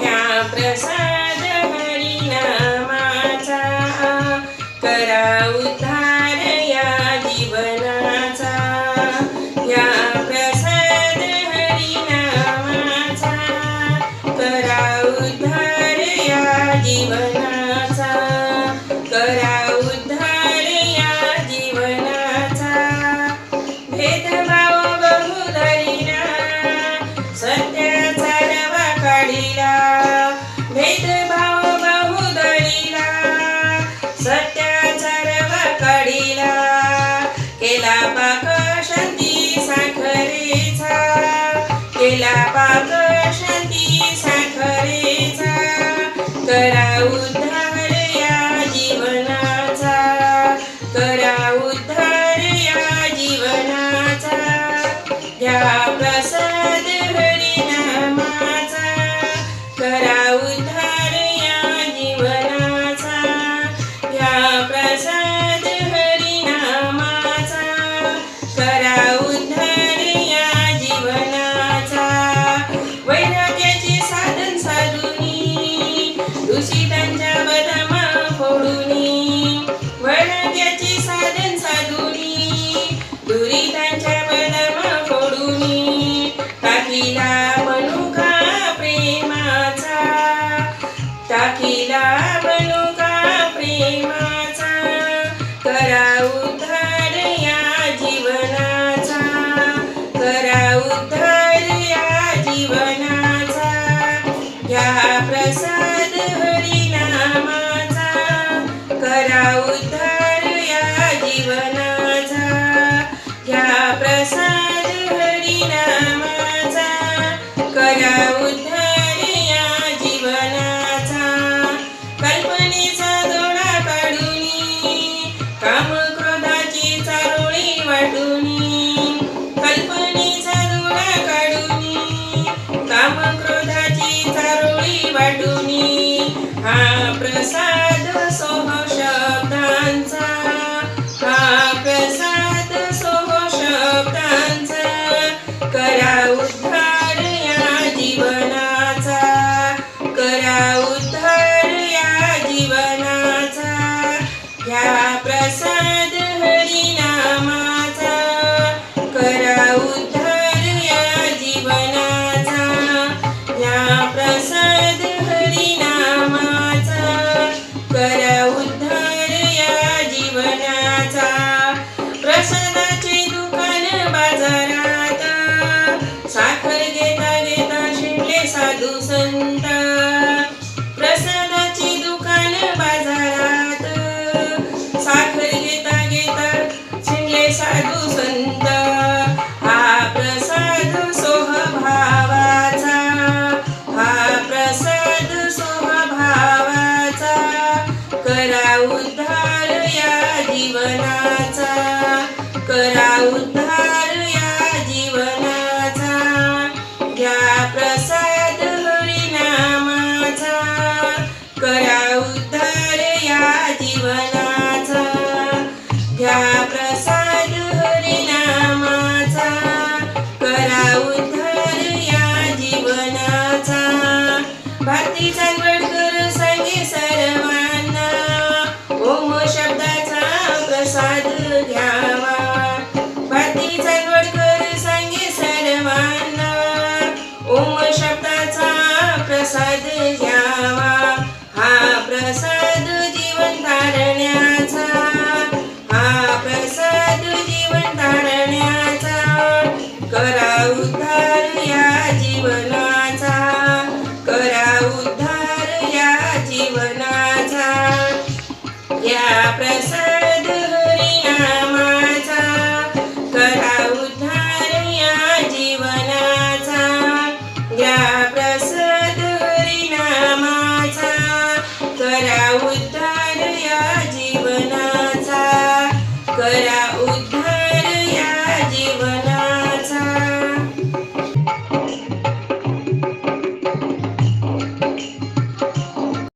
Ya, presa. Satya कडीला केला पाक शंती साखरेचा. केला पाक Manila. साधू संत प्रसादाची दुकान बाजारात. साखर घेता घेता शिंगले साधू संत भारती चांदवडकर सांगे ओम शब्दाचा प्रसाद घ्यावा सांगे ओम शब्दाचा प्रसाद घ्यावा हा प्रसाद जीवन हा प्रसाद जीवन करा उद्धार या जीवन